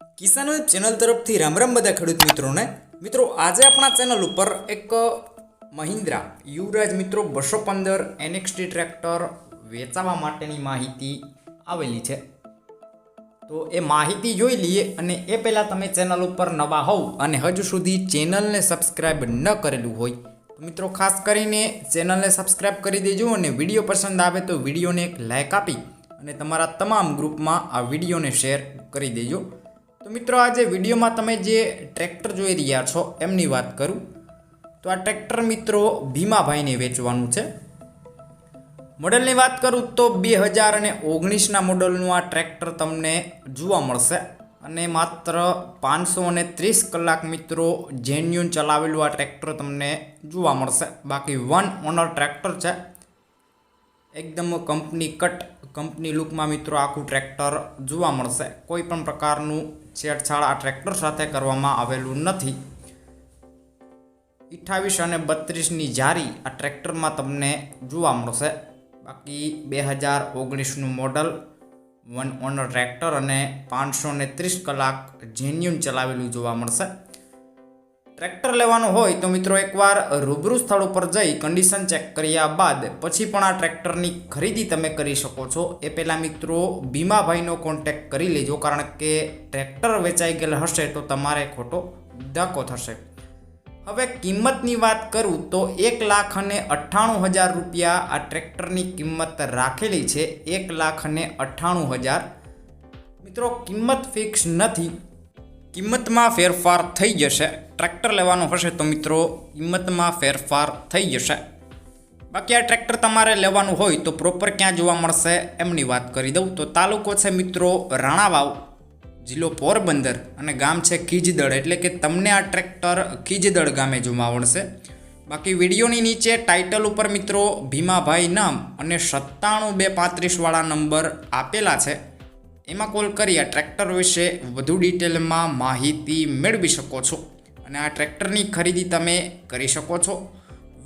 કિસાન channel તરફથી રામ રામ બધા ખેડૂત મિત્રોને. મિત્રો, આજે આપણા ચેનલ ઉપર એક મહિન્દ્રા યુવરાજ મિત્રો બસો પંદર એનએક્સટી ટ્રેક્ટર વેચાવા માટેની માહિતી આવેલી છે. તો એ માહિતી જોઈ લઈએ અને એ પહેલાં તમે ચેનલ ઉપર નવા હોવ અને હજુ સુધી ચેનલને સબસ્ક્રાઈબ ન કરેલું હોય, તો મિત્રો ખાસ કરીને ચેનલને સબસ્ક્રાઈબ કરી દેજો અને વીડિયો પસંદ આવે તો વિડીયોને એક લાઇક આપી અને તમારા તમામ ગ્રુપમાં આ વિડીયોને શેર કરી દેજો. તો મિત્રો આજે વિડીયોમાં તમે જે ટ્રેક્ટર જોઈ રહ્યા છો, એમની વાત કરું. તો આ ટ્રેક્ટર મિત્રો ભીમાભાઈને વેચવાનું છે. મોડલની વાત કરું તો બે હજાર અને ઓગણીસના મોડલનું આ ટ્રેક્ટર તમને જોવા મળશે. અને માત્ર પાંચસો અને ત્રીસ કલાક મિત્રો જેન્યુન ચલાવેલું આ ટ્રેક્ટર તમને જોવા મળશે. બાકી વન ઓનર ટ્રેક્ટર છે. એકદમ કંપની કટ, કંપની લુકમાં મિત્રો આખું ટ્રેક્ટર જોવા મળશે. કોઈ પણ પ્રકારનું છેડછાડ આ ટ્રેક્ટર સાથે કરવામાં આવેલું નથી. અઠ્ઠાવીસ અને બત્રીસની જારી આ ટ્રેક્ટરમાં તમને જોવા મળશે. બાકી બે હજાર ઓગણીસનું મોડલ, વન ઓનર ટ્રેક્ટર અને પાંચસો ત્રીસ કલાક જેન્યુન ચલાવેલું જોવા મળશે. ટ્રેક્ટર લેવાનું હોય તો મિત્રો એકવાર રૂબરૂ સ્થળ ઉપર જઈ કન્ડિશન ચેક કર્યા બાદ પછી પણ આ ટ્રેક્ટરની ખરીદી તમે કરી શકો છો. એ પહેલાં મિત્રો ભીમાભાઈનો કોન્ટેક કરી લેજો, કારણ કે ટ્રેક્ટર વેચાઈ ગયેલ હશે તો તમારે ખોટો ધક્કો થશે. હવે કિંમતની વાત કરું તો એક લાખ અને અઠ્ઠાણું હજાર રૂપિયા આ ટ્રેક્ટરની કિંમત રાખેલી છે. એક લાખ અને અઠ્ઠાણું હજાર. મિત્રો કિંમત ફિક્સ નથી. કિંમતમાં ફેરફાર થઈ જશે. ટ્રેક્ટર લેવાનું હશે તો મિત્રો, કિંમતમાં ફેરફાર થઈ જશે. બાકી આ ટ્રેક્ટર તમારે લેવાનું હોય તો પ્રોપર ક્યાં જોવા મળશે એમની વાત કરી દઉં. તો તાલુકો છે મિત્રો રાણાવાવ, જિલ્લો પોરબંદર અને ગામ છે ખીજદળ. એટલે કે તમને આ ટ્રેક્ટર ખીજદળ ગામે જોવા મળશે. બાકી વિડીયોની નીચે ટાઇટલ ઉપર મિત્રો ભીમાભાઈ નામ અને સત્તાણું બે પાંત્રીસવાળા નંબર આપેલા છે. એમાં કોલ કરી આ ટ્રેક્ટર વિશે વધુ ડિટેલમાં માહિતી મેળવી શકો છો અને આ ટ્રેક્ટરની ખરીદી તમે કરી શકો છો.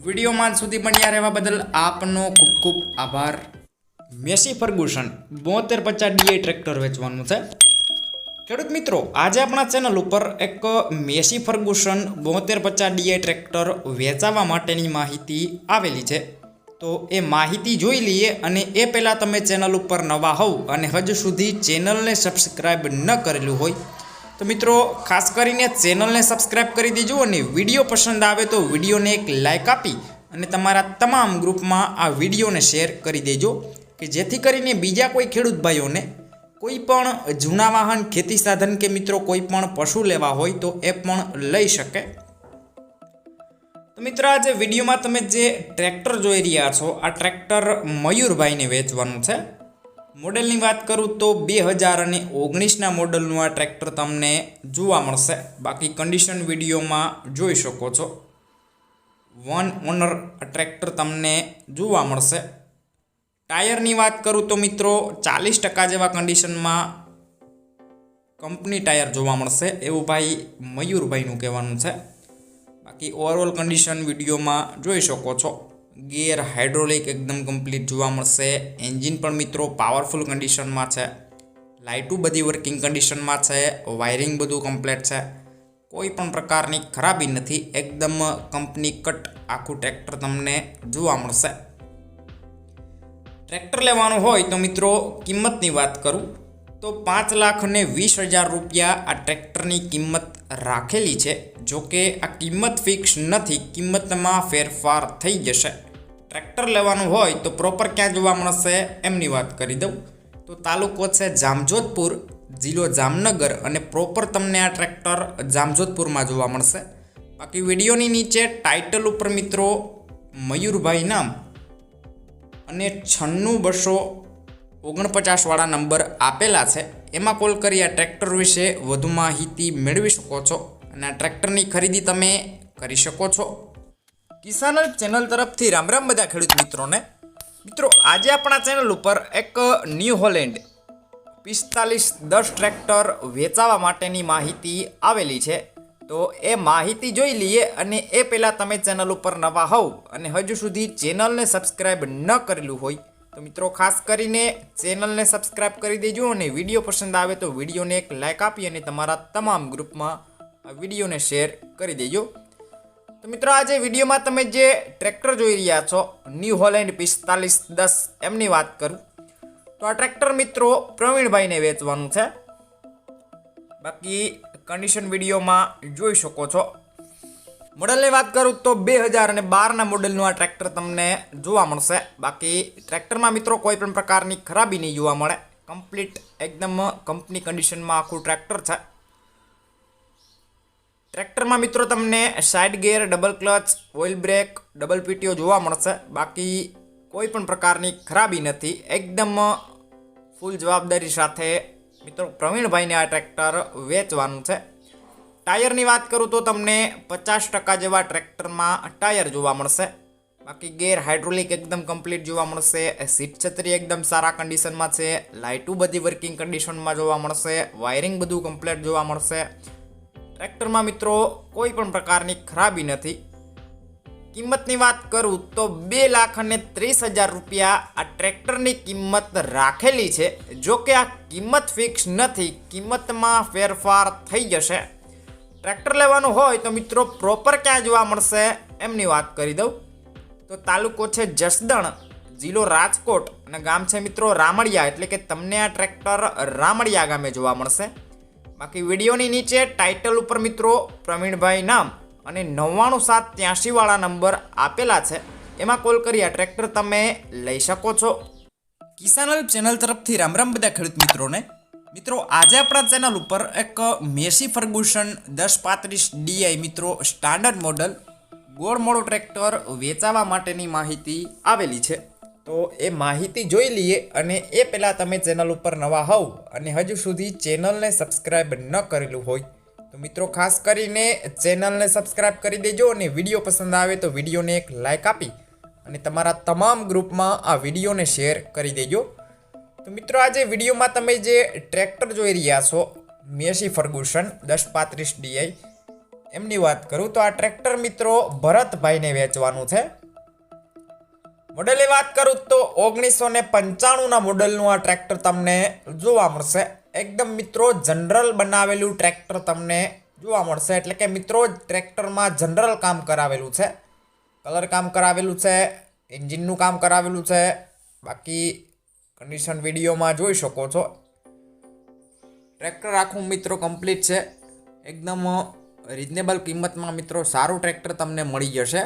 વિડીયોમાં સુધી બન્યા રહેવા બદલ આપનો ખૂબ ખૂબ આભાર. મેસી ફર્ગુસન, બોતેર પચાસ ડીએ ટ્રેક્ટર વેચવાનું છે. ખેડૂત મિત્રો, આજે આપણા ચેનલ ઉપર એક મેસી ફર્ગુસન, બોતેર પચાસ ડીએ ટ્રેક્ટર વેચાવા માટેની માહિતી આવેલી છે. તો એ માહિતી જોઈ લઈએ અને એ પહેલાં તમે ચેનલ ઉપર નવા હોવ અને હજુ સુધી ચેનલને સબસ્ક્રાઈબ ન કરેલું હોય, તો મિત્રો ખાસ કરીને ચેનલને સબસ્ક્રાઈબ કરી દેજો અને વીડિયો પસંદ આવે તો વિડીયોને એક લાઇક આપી અને તમારા તમામ ગ્રુપમાં આ વિડીયોને શેર કરી દેજો કે જેથી કરીને બીજા કોઈ ખેડૂત ભાઈઓને કોઈ પણ જૂના વાહન ખેતી સાધન કે મિત્રો કોઈ પણ પશુ લેવા હોય તો એ પણ લઈ શકે. તો મિત્રો આજે વિડીયોમાં તમે જે ટ્રેક્ટર જોઈ રહ્યા છો, આ ટ્રેક્ટર મયુરભાઈને વેચવાનું છે. મોડેલની વાત કરું તો બે હજાર અને ઓગણીસના મોડલનું આ ટ્રેક્ટર તમને જોવા મળશે. બાકી કન્ડિશન વિડીયોમાં જોઈ શકો છો. વન ઓનર ટ્રેક્ટર તમને જોવા મળશે. ટાયરની વાત કરું તો મિત્રો ચાલીસ ટકા જેવા કન્ડિશનમાં કંપની ટાયર જોવા મળશે. એવું ભાઈ મયુરભાઈનું કહેવાનું છે. બાકી ઓવરઓલ કન્ડિશન વિડીયોમાં જોઈ શકો છો. ગિયર હાઇડ્રોલિક એકદમ કમ્પ્લીટ જોવા મળશે. એન્જિન પણ મિત્રો પાવરફુલ કન્ડિશનમાં છે. લાઇટું બધી વર્કિંગ કન્ડિશનમાં છે. વાયરિંગ બધું કમ્પ્લીટ છે. કોઈ પણ પ્રકારની ખરાબી નથી. એકદમ કંપની કટ આખું ટ્રેક્ટર તમને જોવા મળશે. ટ્રેક્ટર લેવાનું હોય તો મિત્રો કિંમતની વાત કરું. તો પાંચ લાખ વીસ હજાર રૂપિયા આ ટ્રેક્ટરની કિંમત રાખેલી છે. જો કે આ કિંમત ફિક્સ નથી, કિંમતમાં ફેરફાર થઈ જશે. ટ્રેક્ટર લેવાનું હોય તો પ્રોપર ક્યાં જોવા મળશે એમની વાત કરી દઉં. તો તાલુકો છે જામજોધપુર, જિલ્લો જામનગર અને પ્રોપર તમને આ ટ્રેક્ટર જામજોધપુરમાં જોવા મળશે. બાકી વિડીયોની નીચે ટાઇટલ ઉપર મિત્રો મયુરભાઈ નામ અને છન્નું બસો ઓગણપચાસવાળા નંબર આપેલા છે. એમાં કોલ કરી આ ટ્રેક્ટર વિશે વધુ માહિતી મેળવી શકો છો. આ ટ્રેક્ટરની ખરીદી તમે કરી શકો છો. કિસાન ચેનલ તરફથી રામ રામ બધા ખેડૂત મિત્રોને. મિત્રો, આજે આપણા ચેનલ ઉપર એક ન્યૂ હોલેન્ડ પિસ્તાલીસ દસ ટ્રેક્ટર વેચાવા માટેની માહિતી આવેલી છે. તો એ માહિતી જોઈ લઈએ અને એ પહેલાં તમે ચેનલ ઉપર નવા હોવ અને હજુ સુધી ચેનલને સબસ્ક્રાઈબ ન કરેલું હોય, તો મિત્રો, ખાસ કરીને ચેનલને સબસ્ક્રાઈબ કરી દેજો અને વીડિયો પસંદ આવે તો વિડીયોને એક લાઇક આપી અને તમારા તમામ ગ્રુપમાં વિડીયોને શેર કરી દેજો. તો મિત્રો, આજે વિડીયોમાં તમે જે ટ્રેક્ટર જોઈ રહ્યા છો ન્યૂ હોલેન્ડ પિસ્તાલીસ દસ એમની વાત કરું. તો આ ટ્રેક્ટર મિત્રો પ્રવીણભાઈને વેચવાનું છે. બાકી કન્ડિશન વિડીયોમાં જોઈ શકો છો. મોડલની વાત કરું તો બે હજાર અને બારના મોડલનું આ ટ્રેક્ટર તમને જોવા મળશે. બાકી ટ્રેક્ટરમાં મિત્રો કોઈ પણ પ્રકારની ખરાબી નહીં જોવા મળે. કમ્પ્લીટ એકદમ કંપની કન્ડિશનમાં આખું ટ્રેક્ટર છે. ટ્રેક્ટરમાં મિત્રો તમને side gear double clutch oil brake double PTO જોવા મળશે. બાકી કોઈ પણ પ્રકારની ખરાબી નથી. એકદમ ફૂલ જવાબદારી સાથે મિત્રો પ્રવીણભાઈને આ ટ્રેક્ટર વેચવાનું છે. ટાયરની વાત કરું તો તમને પચાસ ટકા જેવા ટ્રેક્ટરમાં ટાયર જોવા મળશે. બાકી ગેર હાઇડ્રોલિક એકદમ કમ્પ્લીટ જોવા મળશે. સીટ છત્રી એકદમ સારા કન્ડિશનમાં છે. લાઇટું બધી વર્કિંગ કન્ડિશનમાં જોવા મળશે. વાયરિંગ બધું કમ્પ્લીટ જોવા મળશે. ટ્રેક્ટરમાં મિત્રો કોઈ પણ પ્રકારની ખરાબી નથી. કિંમતની વાત કરું તો બે લાખ અને ત્રીસ હજાર રૂપિયા આ ટ્રેક્ટરની કિંમત રાખેલી છે. જો કે આ કિંમત ફિક્સ નથી, કિંમતમાં ફેરફાર થઈ જશે. ટ્રેક્ટર લેવાનું હોય તો મિત્રો પ્રોપર ક્યાં જોવા મળશે એમની વાત કરી દઉં. તો તાલુકો છે જસદણ, જિલ્લો રાજકોટ અને ગામ છે મિત્રો રામડિયા. એટલે કે તમને આ ટ્રેક્ટર રામડિયા ગામે જોવા મળશે. બાકી વિડીયોની નીચે ટાઇટલ ઉપર મિત્રો પ્રવીણભાઈ નામ અને નવ્વાણું સાત ત્યાંશીવાળા નંબર આપેલા છે. એમાં કોલ કરી આ ટ્રેક્ટર તમે લઈ શકો છો. કિસાન હેલ્પ ચેનલ તરફથી રામ રામ બધા ખેડૂત મિત્રોને. મિત્રો, આજે આપણા ચેનલ ઉપર એક મેસી ફર્ગુસન દસ પાંત્રીસ ડીઆઈ મિત્રો સ્ટાન્ડર્ડ મોડલ ગોળ મોડો ટ્રેક્ટર વેચાવા માટેની માહિતી આવેલી છે. તો એ માહિતી જોઈ લઈએ અને એ પહેલાં તમે ચેનલ ઉપર નવા હોવ અને હજુ સુધી ચેનલને સબસ્ક્રાઈબ ન કરેલું હોય, તો મિત્રો ખાસ કરીને ચેનલને સબસ્ક્રાઈબ કરી દેજો અને વીડિયો પસંદ આવે તો વિડીયોને એક લાઇક આપી અને તમારા તમામ ગ્રુપમાં આ વિડીયોને શેર કરી દેજો. તો મિત્રો આજે વિડીયોમાં તમે જે ટ્રેક્ટર જોઈ રહ્યા છો, મેસી ફર્ગુસન, દસ પાંત્રીસ ડીઆઈ, એમની વાત કરું તો આ ટ્રેક્ટર મિત્રો ભરતભાઈને વેચવાનું છે. મોડલની વાત કરું તો ઓગણીસો ને પંચાણુંના મોડલનું આ ટ્રેક્ટર તમને જોવા મળશે. એકદમ મિત્રો, જનરલ બનાવેલું ટ્રેક્ટર તમને જોવા મળશે. એટલે કે મિત્રો, ટ્રેક્ટરમાં જનરલ કામ કરાવેલું છે. કલર કામ કરાવેલું છે, એન્જિનનું કામ કરાવેલું છે. બાકી કન્ડિશન વિડીયોમાં જોઈ શકો છો. ટ્રેક્ટર આખું મિત્રો કમ્પ્લીટ છે. એકદમ રિઝનેબલ કિંમતમાં મિત્રો સારું ટ્રેક્ટર તમને મળી જશે.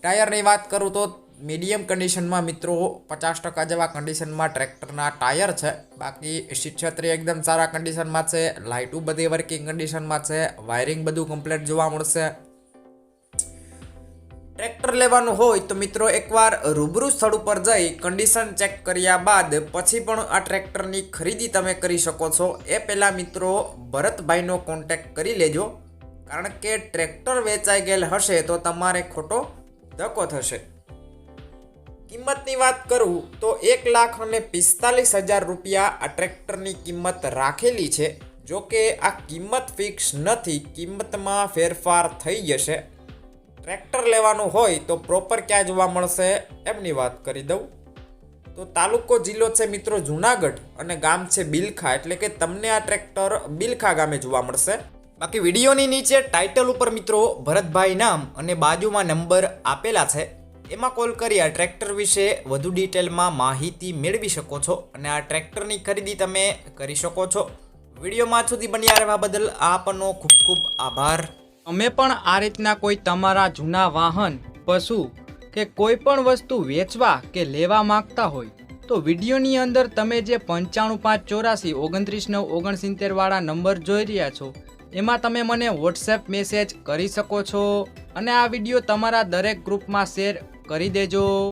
ટાયરની વાત કરું તો મીડિયમ કન્ડિશનમાં મિત્રો પચાસ ટકા જેવા કન્ડિશનમાં ટ્રેક્ટરના ટાયર છે. બાકી સીટ એકદમ સારા કન્ડિશનમાં છે. લાઇટું બધી વર્કિંગ કન્ડિશનમાં છે. વાયરિંગ બધું કમ્પ્લીટ જોવા મળશે. ટ્રેક્ટર લેવાનું હોય તો મિત્રો એકવાર રૂબરૂ સ્થળ ઉપર જઈ કન્ડિશન ચેક કર્યા બાદ પછી પણ આ ટ્રેક્ટરની ખરીદી તમે કરી શકો છો. એ પહેલાં મિત્રો ભરતભાઈનો કોન્ટેક્ટ કરી લેજો. કારણ કે ટ્રેક્ટર વેચાઈ ગયેલ હશે તો તમારે ખોટો ધક્કો થશે. કિંમતની વાત કરું તો એક લાખ અને પિસ્તાલીસ હજાર રૂપિયા આ ટ્રેક્ટરની કિંમત રાખેલી છે. જો કે આ કિંમત ફિક્સ નથી, કિંમતમાં ફેરફાર થઈ જશે. ટ્રેક્ટર લેવાનું હોય તો પ્રોપર ક્યાં જોવા મળશે એમની વાત કરી દઉં. તો તાલુકો જિલ્લો છે મિત્રો જુનાગઢ અને ગામ છે બિલખા, એટલે કે તમને આ ટ્રેક્ટર બિલખા ગામે જોવા મળશે. બાકી વિડીયોની નીચે ટાઇટલ ઉપર મિત્રો ભરતભાઈ નામ અને બાજુમાં નંબર આપેલા છે. એમાં કોલ કરી આ ટ્રેક્ટર વિશે વધુ ડિટેલમાં માહિતી મેળવી શકો છો અને આ ટ્રેક્ટરની ખરીદી તમે કરી શકો છો. વિડીયોમાં સુધી બન્યા રહેવા બદલ આપનો ખૂબ ખૂબ આભાર. અમે પણ આ રીતના કોઈ તમારા જૂના વાહન, પશુ કે કોઈ પણ વસ્તુ વેચવા કે લેવા માંગતા હોય, તો વિડીયોની અંદર તમે જે પંચાણું પાંચ ચોરાસી ઓગણત્રીસ નવ ઓગણસિત્તેરવાળા નંબર જોઈ રહ્યા છો, એમાં તમે મને વોટ્સએપ મેસેજ કરી શકો છો અને આ વીડિયો તમારા દરેક ગ્રુપમાં શેર કરી દેજો.